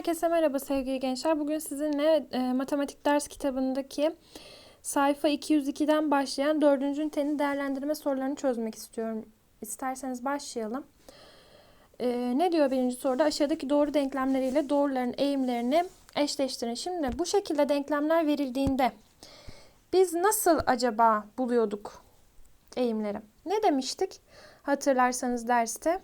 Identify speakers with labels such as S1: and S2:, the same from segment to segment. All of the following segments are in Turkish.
S1: Herkese merhaba sevgili gençler. Bugün sizinle e, matematik ders kitabındaki sayfa 202'den başlayan 4. ünitenin değerlendirme sorularını çözmek istiyorum. İsterseniz başlayalım. E, ne diyor birinci soruda? Aşağıdaki doğru denklemleriyle doğruların eğimlerini eşleştirin. Şimdi bu şekilde denklemler verildiğinde biz nasıl acaba buluyorduk eğimleri? Ne demiştik? Hatırlarsanız derste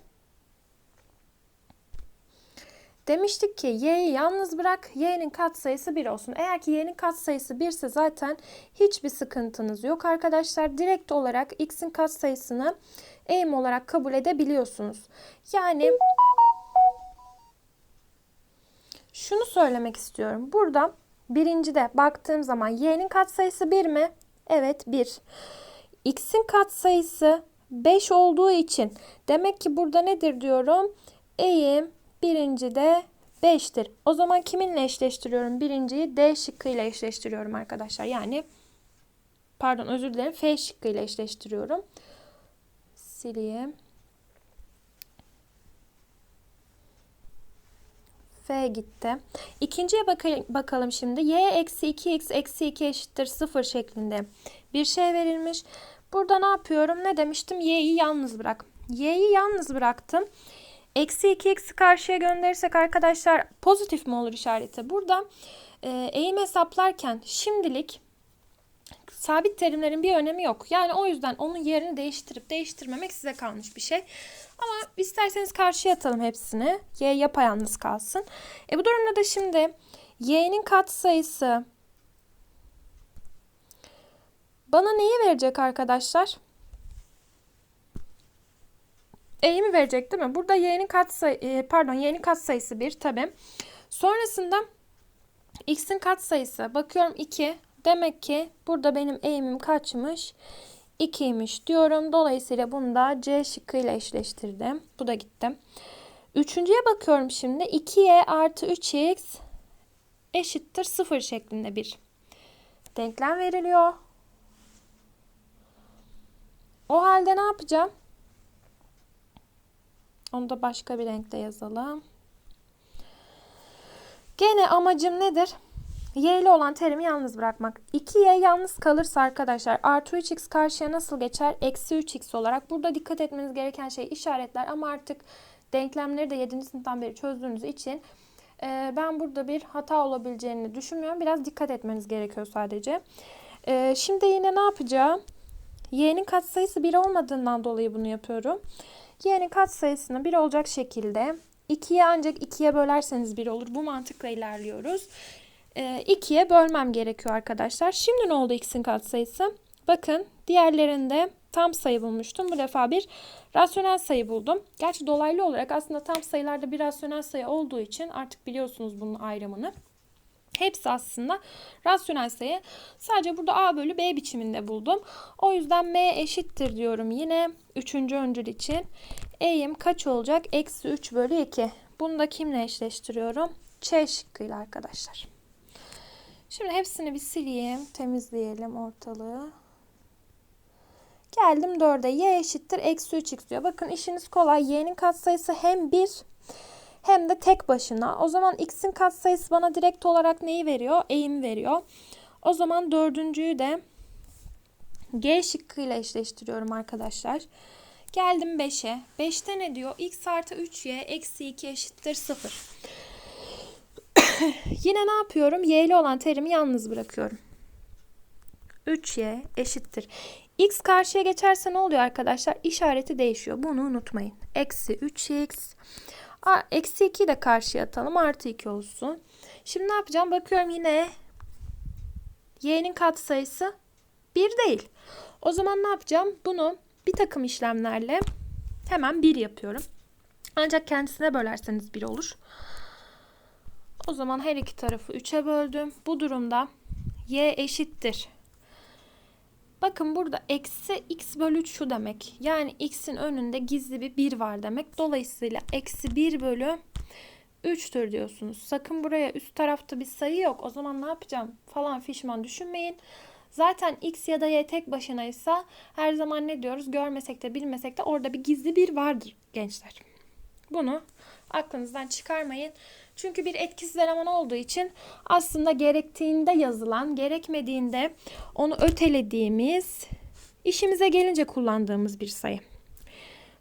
S1: Demiştik ki y'yi yalnız bırak, y'nin katsayısı 1 olsun. Eğer ki y'nin katsayısı 1 ise zaten hiçbir sıkıntınız yok arkadaşlar. Direkt olarak x'in katsayısını eğim olarak kabul edebiliyorsunuz. Yani şunu söylemek istiyorum. Burada birincide baktığım zaman y'nin katsayısı 1 mi? Evet 1. x'in katsayısı 5 olduğu için demek ki burada nedir diyorum? Eğim Birinci de 5'tir. O zaman kiminle eşleştiriyorum? Birinciyi D şıkkıyla eşleştiriyorum arkadaşlar. Yani pardon özür dilerim F şıkkıyla eşleştiriyorum. Sileyim. F gitti. İkinciye bakalım şimdi. Y eksi 2x eksi 2 eşittir 0 şeklinde bir şey verilmiş. Burada ne yapıyorum? Ne demiştim? Y'yi yalnız bırak. Y'yi yalnız bıraktım. Eksi 2 eksi karşıya gönderirsek arkadaşlar pozitif mi olur işareti? Burada e, eğim hesaplarken şimdilik sabit terimlerin bir önemi yok. Yani o yüzden onun yerini değiştirip değiştirmemek size kalmış bir şey. Ama isterseniz karşıya atalım hepsini. Y yapayalnız kalsın. E bu durumda da şimdi y'nin katsayısı bana neyi verecek arkadaşlar? Eğimi verecek değil mi? Burada y'nin katsayı e, pardon y'nin katsayısı 1 tabi. Sonrasında x'in katsayısı bakıyorum 2. Demek ki burada benim eğimim kaçmış? 2'ymiş diyorum. Dolayısıyla bunu da C şıkkıyla eşleştirdim. Bu da gitti. Üçüncüye bakıyorum şimdi. 2y artı 3x eşittir 0 şeklinde bir denklem veriliyor. O halde ne yapacağım? Onu da başka bir renkte yazalım. Gene amacım nedir? Y ile olan terimi yalnız bırakmak. 2y yalnız kalırsa arkadaşlar artı 3x karşıya nasıl geçer? Eksi 3x olarak. Burada dikkat etmeniz gereken şey işaretler ama artık denklemleri de 7. sınıftan beri çözdüğünüz için e, ben burada bir hata olabileceğini düşünmüyorum. Biraz dikkat etmeniz gerekiyor sadece. E, şimdi yine ne yapacağım? Y'nin katsayısı 1 olmadığından dolayı bunu yapıyorum. Y'nin katsayısını 1 olacak şekilde 2'ye ancak 2'ye bölerseniz 1 olur. Bu mantıkla ilerliyoruz. 2'ye ee, bölmem gerekiyor arkadaşlar. Şimdi ne oldu x'in katsayısı? Bakın diğerlerinde tam sayı bulmuştum. Bu defa bir rasyonel sayı buldum. Gerçi dolaylı olarak aslında tam sayılarda bir rasyonel sayı olduğu için artık biliyorsunuz bunun ayrımını. Hepsi aslında rasyonel sayı. Sadece burada A bölü B biçiminde buldum. O yüzden M eşittir diyorum yine. Üçüncü öncül için. E'yim kaç olacak? Eksi 3 bölü 2. Bunu da kimle eşleştiriyorum? Ç şıkkıyla arkadaşlar. Şimdi hepsini bir sileyim. Temizleyelim ortalığı. Geldim 4'e. Y eşittir. Eksi 3x diyor. Bakın işiniz kolay. Y'nin katsayısı hem 1 hem de tek başına. O zaman x'in katsayısı bana direkt olarak neyi veriyor? Eğim veriyor. O zaman dördüncüyü de G şıkkıyla eşleştiriyorum arkadaşlar. Geldim 5'e. 5'te ne diyor? x artı 3y eksi 2 eşittir 0. Yine ne yapıyorum? Y ile olan terimi yalnız bırakıyorum. 3y eşittir. x karşıya geçerse ne oluyor arkadaşlar? İşareti değişiyor. Bunu unutmayın. Eksi 3x Eksi 2'yi de karşıya atalım. Artı 2 olsun. Şimdi ne yapacağım? Bakıyorum yine y'nin katsayısı 1 değil. O zaman ne yapacağım? Bunu bir takım işlemlerle hemen 1 yapıyorum. Ancak kendisine bölerseniz 1 olur. O zaman her iki tarafı 3'e böldüm. Bu durumda y eşittir Bakın burada eksi x bölü 3 şu demek. Yani x'in önünde gizli bir 1 var demek. Dolayısıyla eksi 1 bölü 3'tür diyorsunuz. Sakın buraya üst tarafta bir sayı yok. O zaman ne yapacağım falan fişman düşünmeyin. Zaten x ya da y tek başınaysa her zaman ne diyoruz? Görmesek de bilmesek de orada bir gizli bir vardır gençler. Bunu aklınızdan çıkarmayın. Çünkü bir etkisiz eleman olduğu için aslında gerektiğinde yazılan, gerekmediğinde onu ötelediğimiz, işimize gelince kullandığımız bir sayı.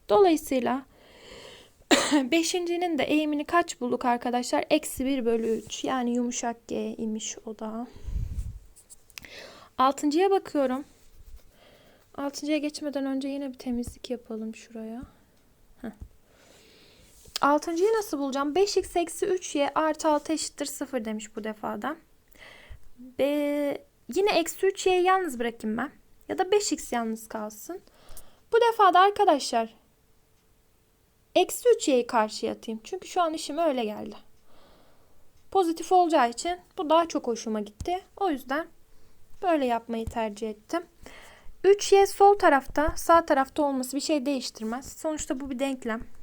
S1: Dolayısıyla beşincinin de eğimini kaç bulduk arkadaşlar? Eksi 1 bölü 3. Yani yumuşak G imiş o da. Altıncıya bakıyorum. Altıncıya geçmeden önce yine bir temizlik yapalım şuraya. Heh. Altıncıyı nasıl bulacağım? 5x eksi 3y artı 6 eşittir 0 demiş bu defada. Be, yine eksi 3y'yi yalnız bırakayım ben. Ya da 5x yalnız kalsın. Bu defada arkadaşlar eksi 3y'yi karşıya atayım. Çünkü şu an işime öyle geldi. Pozitif olacağı için bu daha çok hoşuma gitti. O yüzden böyle yapmayı tercih ettim. 3y sol tarafta sağ tarafta olması bir şey değiştirmez. Sonuçta bu bir denklem.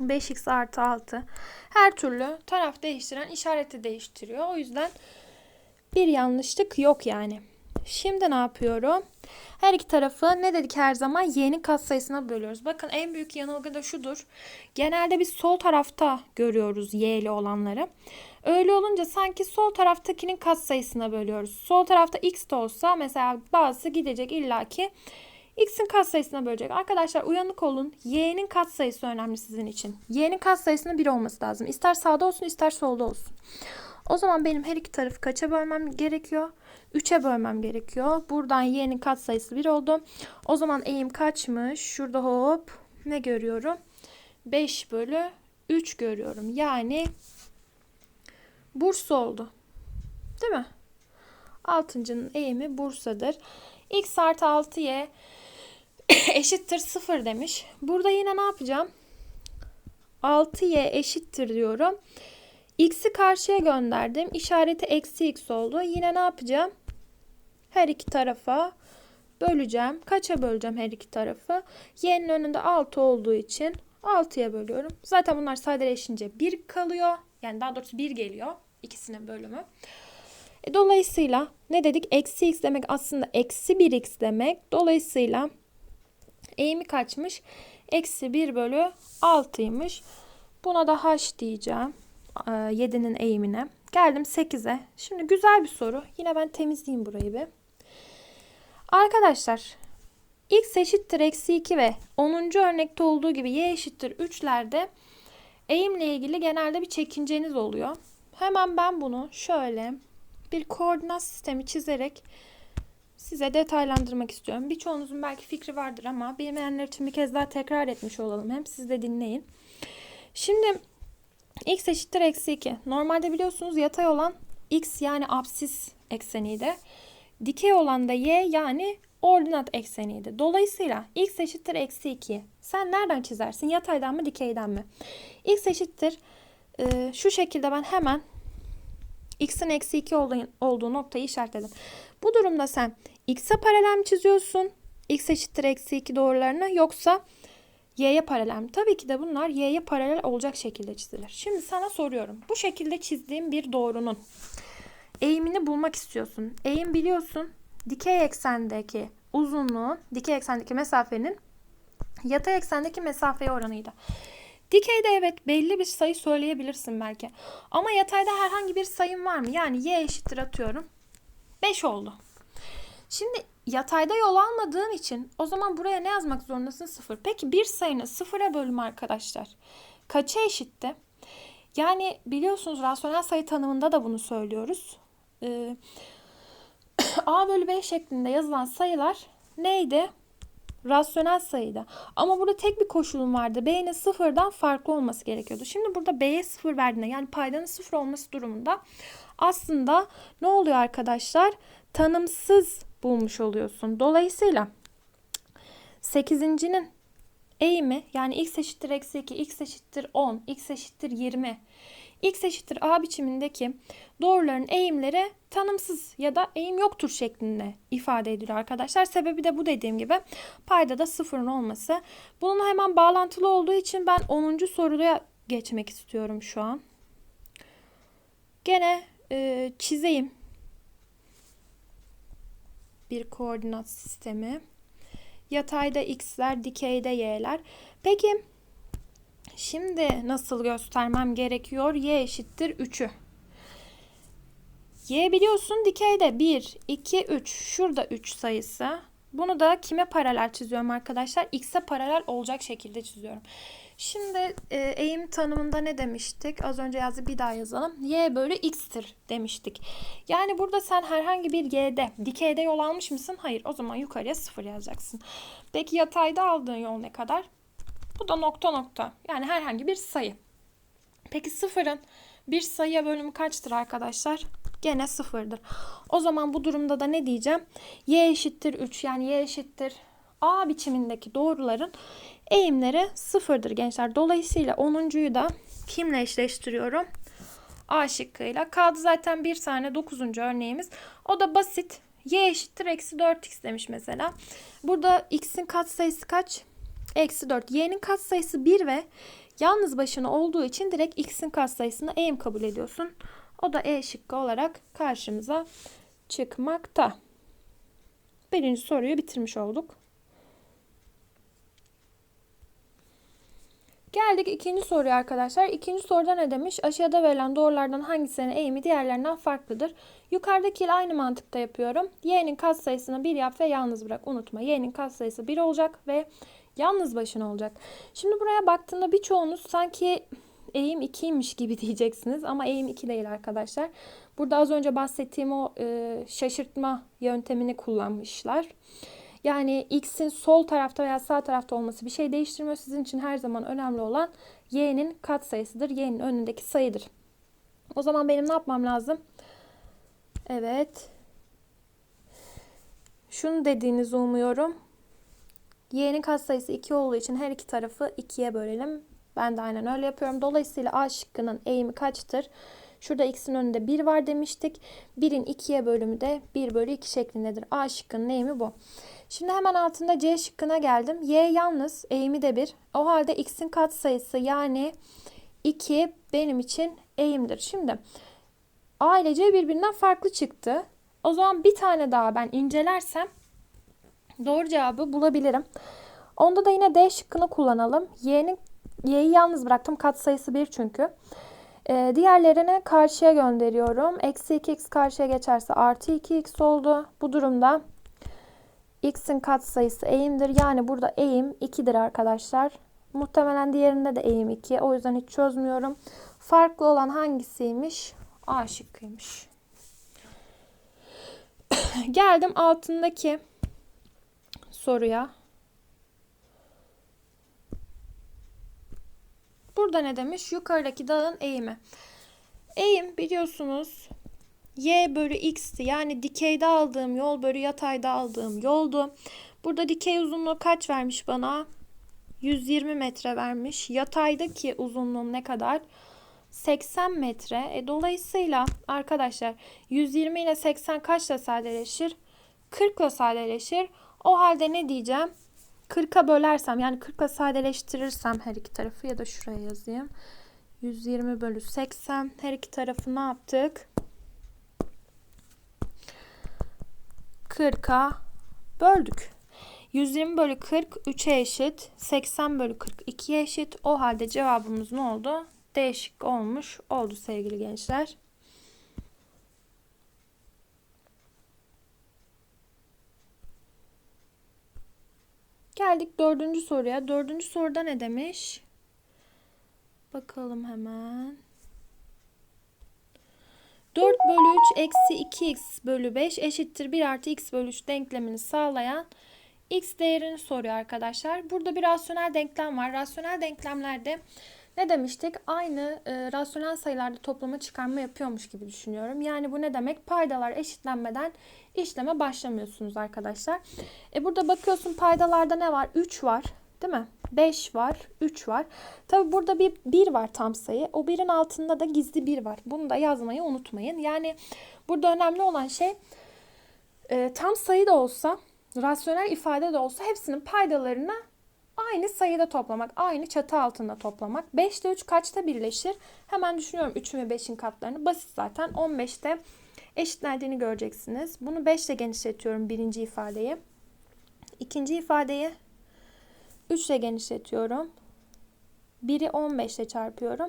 S1: 5x artı 6 her türlü taraf değiştiren işareti değiştiriyor. O yüzden bir yanlışlık yok yani. Şimdi ne yapıyorum? Her iki tarafı ne dedik her zaman? Y'nin katsayısına bölüyoruz. Bakın en büyük yanılgı da şudur. Genelde biz sol tarafta görüyoruz Y'li olanları. Öyle olunca sanki sol taraftakinin katsayısına bölüyoruz. Sol tarafta X de olsa mesela bazısı gidecek illaki X'in katsayısına bölecek. Arkadaşlar uyanık olun. Y'nin katsayısı önemli sizin için. Y'nin katsayısının 1 olması lazım. İster sağda olsun ister solda olsun. O zaman benim her iki tarafı kaça bölmem gerekiyor? 3'e bölmem gerekiyor. Buradan y'nin katsayısı 1 oldu. O zaman eğim kaçmış? Şurada hop ne görüyorum? 5 bölü 3 görüyorum. Yani Bursa oldu. Değil mi? Altıncının eğimi Bursa'dır. X artı 6y eşittir 0 demiş. Burada yine ne yapacağım? 6y eşittir diyorum. X'i karşıya gönderdim. İşareti eksi x oldu. Yine ne yapacağım? Her iki tarafa böleceğim. Kaça böleceğim her iki tarafı? Y'nin önünde 6 olduğu için 6'ya bölüyorum. Zaten bunlar sadeleşince 1 kalıyor. Yani daha doğrusu 1 geliyor. ikisinin bölümü. E, dolayısıyla ne dedik? Eksi x demek aslında eksi 1x demek. Dolayısıyla eğimi kaçmış? Eksi 1 bölü 6'ymış. Buna da h diyeceğim. 7'nin eğimine. Geldim 8'e. Şimdi güzel bir soru. Yine ben temizleyeyim burayı bir. Arkadaşlar x eşittir eksi 2 ve 10. örnekte olduğu gibi y eşittir 3'lerde eğimle ilgili genelde bir çekinceniz oluyor. Hemen ben bunu şöyle bir koordinat sistemi çizerek size detaylandırmak istiyorum. Birçoğunuzun belki fikri vardır ama bilmeyenler için bir kez daha tekrar etmiş olalım. Hem siz de dinleyin. Şimdi x eşittir eksi 2. Normalde biliyorsunuz yatay olan x yani absis ekseniydi. Dikey olan da y yani ordinat ekseniydi. Dolayısıyla x eşittir eksi 2. Sen nereden çizersin? Yataydan mı dikeyden mi? x eşittir e, şu şekilde ben hemen x'in eksi 2 olduğu, noktayı işaretledim. Bu durumda sen x'e paralel mi çiziyorsun? x eşittir eksi 2 doğrularını yoksa y'ye paralel mi? Tabii ki de bunlar y'ye paralel olacak şekilde çizilir. Şimdi sana soruyorum. Bu şekilde çizdiğim bir doğrunun eğimini bulmak istiyorsun. Eğim biliyorsun dikey eksendeki uzunluğun, dikey eksendeki mesafenin yatay eksendeki mesafeye oranıydı. Dikeyde evet belli bir sayı söyleyebilirsin belki. Ama yatayda herhangi bir sayım var mı? Yani y eşittir atıyorum. 5 oldu. Şimdi yatayda yol almadığın için o zaman buraya ne yazmak zorundasın? 0. Peki bir sayının sıfıra bölümü arkadaşlar kaça eşitti? Yani biliyorsunuz rasyonel sayı tanımında da bunu söylüyoruz. Ee, A bölü B şeklinde yazılan sayılar neydi? Rasyonel sayıydı. Ama burada tek bir koşulum vardı. B'nin sıfırdan farklı olması gerekiyordu. Şimdi burada B'ye sıfır verdiğinde yani paydanın sıfır olması durumunda aslında ne oluyor arkadaşlar? Tanımsız bulmuş oluyorsun. Dolayısıyla 8.'nin eğimi yani x eşittir eksi 2, x eşittir 10, x eşittir 20, x eşittir a biçimindeki doğruların eğimleri tanımsız ya da eğim yoktur şeklinde ifade ediliyor arkadaşlar. Sebebi de bu dediğim gibi payda da sıfırın olması. Bunun hemen bağlantılı olduğu için ben 10. soruya geçmek istiyorum şu an. Gene e, çizeyim bir koordinat sistemi. Yatayda x'ler, dikeyde y'ler. Peki Şimdi nasıl göstermem gerekiyor? Y eşittir 3'ü. Y biliyorsun dikeyde 1, 2, 3. Şurada 3 sayısı. Bunu da kime paralel çiziyorum arkadaşlar? X'e paralel olacak şekilde çiziyorum. Şimdi e, eğim tanımında ne demiştik? Az önce yazdı bir daha yazalım. Y bölü x'tir demiştik. Yani burada sen herhangi bir y'de dikeyde yol almış mısın? Hayır. O zaman yukarıya 0 yazacaksın. Peki yatayda aldığın yol ne kadar? Bu da nokta nokta. Yani herhangi bir sayı. Peki sıfırın bir sayıya bölümü kaçtır arkadaşlar? Gene sıfırdır. O zaman bu durumda da ne diyeceğim? Y eşittir 3 yani y eşittir A biçimindeki doğruların eğimleri sıfırdır gençler. Dolayısıyla 10.yu da kimle eşleştiriyorum? A şıkkıyla. Kaldı zaten bir tane 9. örneğimiz. O da basit. Y eşittir eksi 4x demiş mesela. Burada x'in katsayısı kaç? Eksi 4. Y'nin katsayısı 1 ve yalnız başına olduğu için direkt x'in katsayısını eğim kabul ediyorsun. O da E şıkkı olarak karşımıza çıkmakta. Birinci soruyu bitirmiş olduk. Geldik ikinci soruya arkadaşlar. İkinci soruda ne demiş? Aşağıda verilen doğrulardan hangisinin eğimi diğerlerinden farklıdır? Yukarıdakiyle aynı mantıkta yapıyorum. Y'nin katsayısını 1 yap ve yalnız bırak. Unutma y'nin katsayısı 1 olacak ve yalnız başına olacak. Şimdi buraya baktığında birçoğunuz sanki eğim 2'ymiş gibi diyeceksiniz ama eğim 2 değil arkadaşlar. Burada az önce bahsettiğim o e, şaşırtma yöntemini kullanmışlar. Yani x'in sol tarafta veya sağ tarafta olması bir şey değiştirmiyor. Sizin için her zaman önemli olan y'nin katsayısıdır. y'nin önündeki sayıdır. O zaman benim ne yapmam lazım? Evet. Şunu dediğinizi umuyorum. Y'nin katsayısı 2 olduğu için her iki tarafı 2'ye bölelim. Ben de aynen öyle yapıyorum. Dolayısıyla A şıkkının eğimi kaçtır? Şurada x'in önünde 1 var demiştik. 1'in 2'ye bölümü de 1 bölü 2 şeklindedir. A şıkkının eğimi bu. Şimdi hemen altında C şıkkına geldim. Y yalnız eğimi de 1. O halde x'in katsayısı yani 2 benim için eğimdir. Şimdi A ile C birbirinden farklı çıktı. O zaman bir tane daha ben incelersem doğru cevabı bulabilirim. Onda da yine D şıkkını kullanalım. Y'nin Y'yi yalnız bıraktım. Katsayısı 1 çünkü. Ee, diğerlerini karşıya gönderiyorum. Eksi 2x karşıya geçerse artı 2x oldu. Bu durumda x'in katsayısı eğimdir. Yani burada eğim 2'dir arkadaşlar. Muhtemelen diğerinde de eğim 2. O yüzden hiç çözmüyorum. Farklı olan hangisiymiş? A şıkkıymış. Geldim altındaki soruya. Burada ne demiş? Yukarıdaki dağın eğimi. Eğim biliyorsunuz y bölü x'ti. Yani dikeyde aldığım yol bölü yatayda aldığım yoldu. Burada dikey uzunluğu kaç vermiş bana? 120 metre vermiş. Yataydaki uzunluğum ne kadar? 80 metre. E, dolayısıyla arkadaşlar 120 ile 80 kaçla sadeleşir? 40 ile sadeleşir. O halde ne diyeceğim? 40'a bölersem yani 40'a sadeleştirirsem her iki tarafı ya da şuraya yazayım. 120 bölü 80 her iki tarafı ne yaptık? 40'a böldük. 120 bölü 40 3'e eşit. 80 bölü 40 2'ye eşit. O halde cevabımız ne oldu? Değişik olmuş oldu sevgili gençler. Geldik dördüncü soruya. Dördüncü soruda ne demiş? Bakalım hemen. 4 bölü 3 eksi 2x bölü 5 eşittir 1 artı x bölü 3 denklemini sağlayan x değerini soruyor arkadaşlar. Burada bir rasyonel denklem var. Rasyonel denklemlerde ne demiştik? Aynı e, rasyonel sayılarda toplama çıkarma yapıyormuş gibi düşünüyorum. Yani bu ne demek? Paydalar eşitlenmeden işleme başlamıyorsunuz arkadaşlar. E burada bakıyorsun paydalarda ne var? 3 var. Değil mi? 5 var, 3 var. Tabi burada bir 1 var tam sayı. O birin altında da gizli 1 var. Bunu da yazmayı unutmayın. Yani burada önemli olan şey e, tam sayı da olsa, rasyonel ifade de olsa hepsinin paydalarını aynı sayıda toplamak, aynı çatı altında toplamak. 5 ile 3 kaçta birleşir? Hemen düşünüyorum 3 ve 5'in katlarını. Basit zaten. 15'te eşitlendiğini göreceksiniz. Bunu 5 ile genişletiyorum birinci ifadeyi. İkinci ifadeyi 3 ile genişletiyorum. 1'i 15 ile çarpıyorum.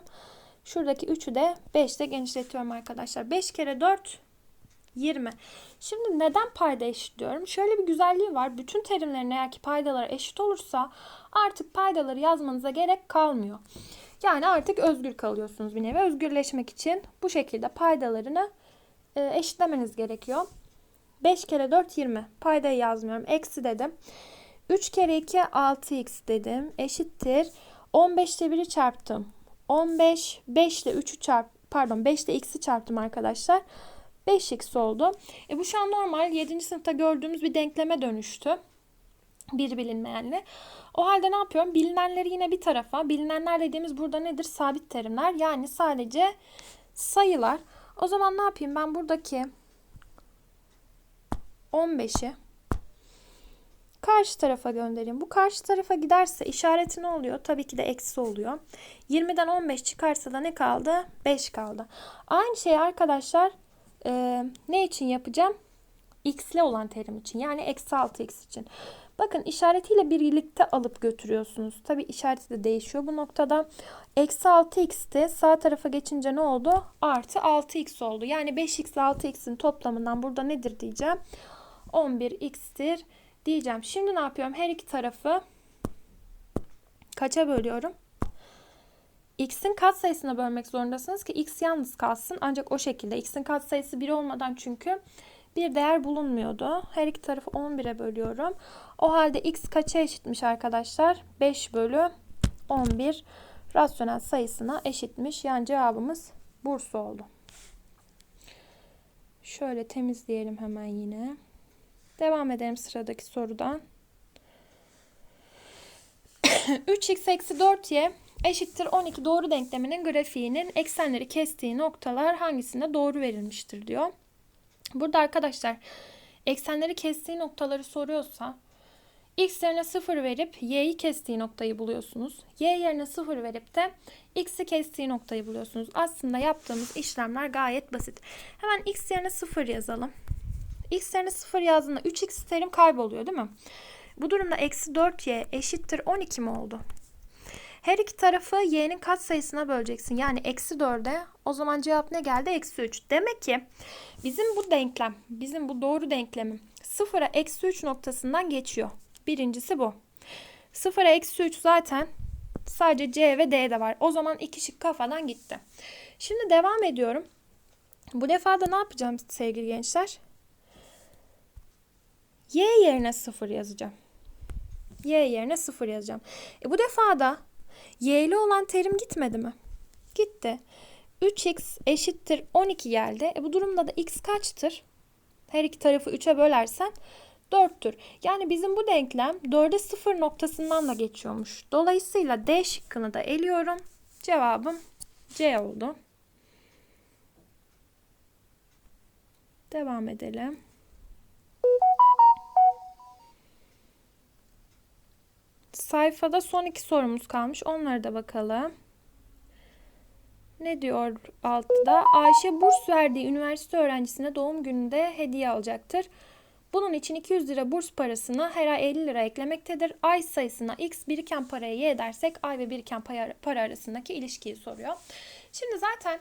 S1: Şuradaki 3'ü de 5 ile genişletiyorum arkadaşlar. 5 kere 4 20. Şimdi neden payda eşitliyorum? Şöyle bir güzelliği var. Bütün terimlerin eğer ki paydaları eşit olursa artık paydaları yazmanıza gerek kalmıyor. Yani artık özgür kalıyorsunuz bir nevi. Özgürleşmek için bu şekilde paydalarını e, eşitlemeniz gerekiyor. 5 kere 4 20. Paydayı yazmıyorum. Eksi dedim. 3 kere 2 6x dedim. Eşittir. 15 ile 1'i çarptım. 15 5 ile 3'ü çarp pardon 5 ile x'i çarptım arkadaşlar. 5x oldu. E bu şu an normal 7. sınıfta gördüğümüz bir denkleme dönüştü. Bir bilinmeyenle. O halde ne yapıyorum? Bilinenleri yine bir tarafa. Bilinenler dediğimiz burada nedir? Sabit terimler. Yani sadece sayılar. O zaman ne yapayım? Ben buradaki 15'i karşı tarafa göndereyim. Bu karşı tarafa giderse işareti ne oluyor? Tabii ki de eksi oluyor. 20'den 15 çıkarsa da ne kaldı? 5 kaldı. Aynı şey arkadaşlar e, ne için yapacağım? x'li olan terim için yani eksi 6x için. Bakın işaretiyle birlikte alıp götürüyorsunuz. Tabi işareti de değişiyor bu noktada. Eksi 6x'ti sağ tarafa geçince ne oldu? Artı 6x oldu. Yani 5x ile 6x'in toplamından burada nedir diyeceğim. 11x'tir diyeceğim. Şimdi ne yapıyorum? Her iki tarafı kaça bölüyorum? X'in katsayısına bölmek zorundasınız ki x yalnız kalsın. Ancak o şekilde x'in katsayısı 1 olmadan çünkü bir değer bulunmuyordu. Her iki tarafı 11'e bölüyorum. O halde x kaça eşitmiş arkadaşlar? 5 bölü 11 rasyonel sayısına eşitmiş. Yani cevabımız Bursa oldu. Şöyle temizleyelim hemen yine. Devam edelim sıradaki sorudan. 3x eksi 4y eşittir 12 doğru denkleminin grafiğinin eksenleri kestiği noktalar hangisinde doğru verilmiştir diyor. Burada arkadaşlar eksenleri kestiği noktaları soruyorsa x yerine 0 verip y'yi kestiği noktayı buluyorsunuz. y yerine 0 verip de x'i kestiği noktayı buluyorsunuz. Aslında yaptığımız işlemler gayet basit. Hemen x yerine 0 yazalım. x yerine 0 yazdığında 3x terim kayboluyor değil mi? Bu durumda eksi 4y eşittir 12 mi oldu? Her iki tarafı y'nin katsayısına böleceksin. Yani eksi 4'e o zaman cevap ne geldi? Eksi 3. Demek ki bizim bu denklem, bizim bu doğru denklemim sıfıra eksi 3 noktasından geçiyor. Birincisi bu. Sıfıra eksi 3 zaten sadece C ve D'de var. O zaman iki şık kafadan gitti. Şimdi devam ediyorum. Bu defa da ne yapacağım sevgili gençler? Y yerine 0 yazacağım. Y yerine 0 yazacağım. E bu defa da y'li olan terim gitmedi mi? Gitti. 3x eşittir 12 geldi. E bu durumda da x kaçtır? Her iki tarafı 3'e bölersen 4'tür. Yani bizim bu denklem 4'e 0 noktasından da geçiyormuş. Dolayısıyla D şıkkını da eliyorum. Cevabım C oldu. Devam edelim. Sayfada son iki sorumuz kalmış. Onları da bakalım. Ne diyor altta? Ayşe burs verdiği üniversite öğrencisine doğum gününde hediye alacaktır. Bunun için 200 lira burs parasına her ay 50 lira eklemektedir. Ay sayısına x biriken paraya y edersek ay ve biriken para arasındaki ilişkiyi soruyor. Şimdi zaten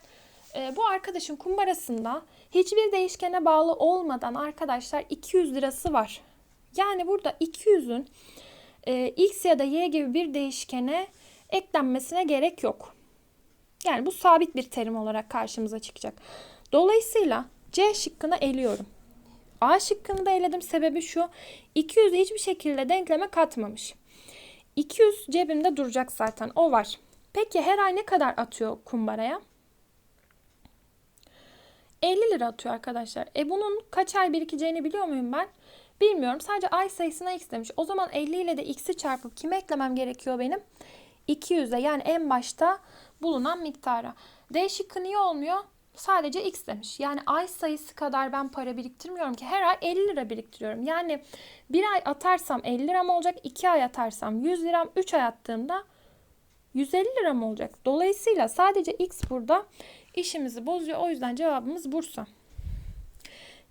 S1: e, bu arkadaşın kumbarasında hiçbir değişkene bağlı olmadan arkadaşlar 200 lirası var. Yani burada 200'ün e, x ya da y gibi bir değişkene eklenmesine gerek yok. Yani bu sabit bir terim olarak karşımıza çıkacak. Dolayısıyla C şıkkını eliyorum. A şıkkını da eledim. Sebebi şu. 200 hiçbir şekilde denkleme katmamış. 200 cebimde duracak zaten. O var. Peki her ay ne kadar atıyor kumbaraya? 50 lira atıyor arkadaşlar. E bunun kaç ay birikeceğini biliyor muyum ben? Bilmiyorum. Sadece ay sayısına x demiş. O zaman 50 ile de x'i çarpıp kime eklemem gerekiyor benim? 200'e yani en başta bulunan miktara. D şıkkı niye olmuyor? Sadece x demiş. Yani ay sayısı kadar ben para biriktirmiyorum ki. Her ay 50 lira biriktiriyorum. Yani bir ay atarsam 50 liram olacak. 2 ay atarsam 100 liram. 3 ay attığımda 150 liram olacak. Dolayısıyla sadece x burada işimizi bozuyor. O yüzden cevabımız Bursa.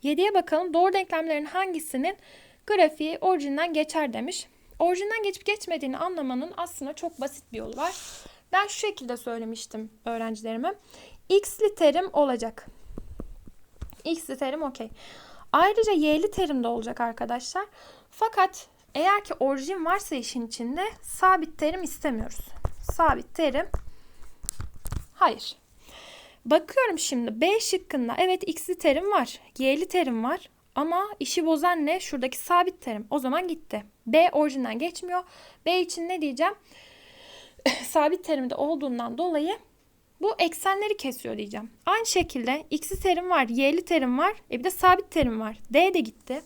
S1: 7'ye bakalım. Doğru denklemlerin hangisinin grafiği orijinden geçer demiş. Orijinden geçip geçmediğini anlamanın aslında çok basit bir yolu var. Ben şu şekilde söylemiştim öğrencilerime. X'li terim olacak. X'li terim okey. Ayrıca Y'li terim de olacak arkadaşlar. Fakat eğer ki orijin varsa işin içinde sabit terim istemiyoruz. Sabit terim hayır. Bakıyorum şimdi B şıkkında evet x'li terim var, y'li terim var ama işi bozan ne? Şuradaki sabit terim. O zaman gitti. B orijinden geçmiyor. B için ne diyeceğim? sabit terimde olduğundan dolayı bu eksenleri kesiyor diyeceğim. Aynı şekilde x'li terim var, y'li terim var. E bir de sabit terim var. D de gitti.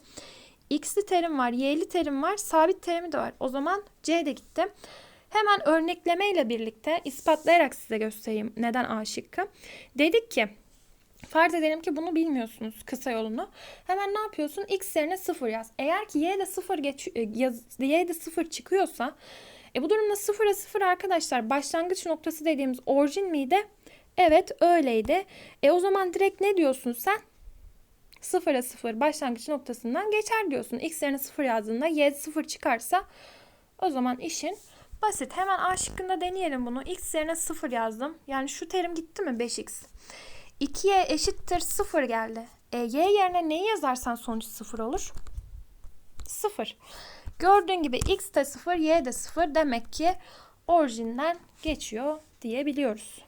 S1: X'li terim var, y'li terim var, sabit terimi de var. O zaman C de gitti. Hemen örnekleme ile birlikte ispatlayarak size göstereyim neden A şıkkı. Dedik ki farz edelim ki bunu bilmiyorsunuz kısa yolunu. Hemen ne yapıyorsun? X yerine 0 yaz. Eğer ki Y de 0 geç, e, yaz, Y de 0 çıkıyorsa e bu durumda 0'a 0 arkadaşlar başlangıç noktası dediğimiz orijin miydi? Evet öyleydi. E o zaman direkt ne diyorsun sen? 0'a 0 başlangıç noktasından geçer diyorsun. X yerine 0 yazdığında Y 0 çıkarsa o zaman işin basit. Hemen A şıkkında deneyelim bunu. X yerine 0 yazdım. Yani şu terim gitti mi 5x? 2y eşittir 0 geldi. E, y yerine neyi yazarsan sonuç 0 olur? 0. Gördüğün gibi x de 0, y de 0 demek ki orijinden geçiyor diyebiliyoruz.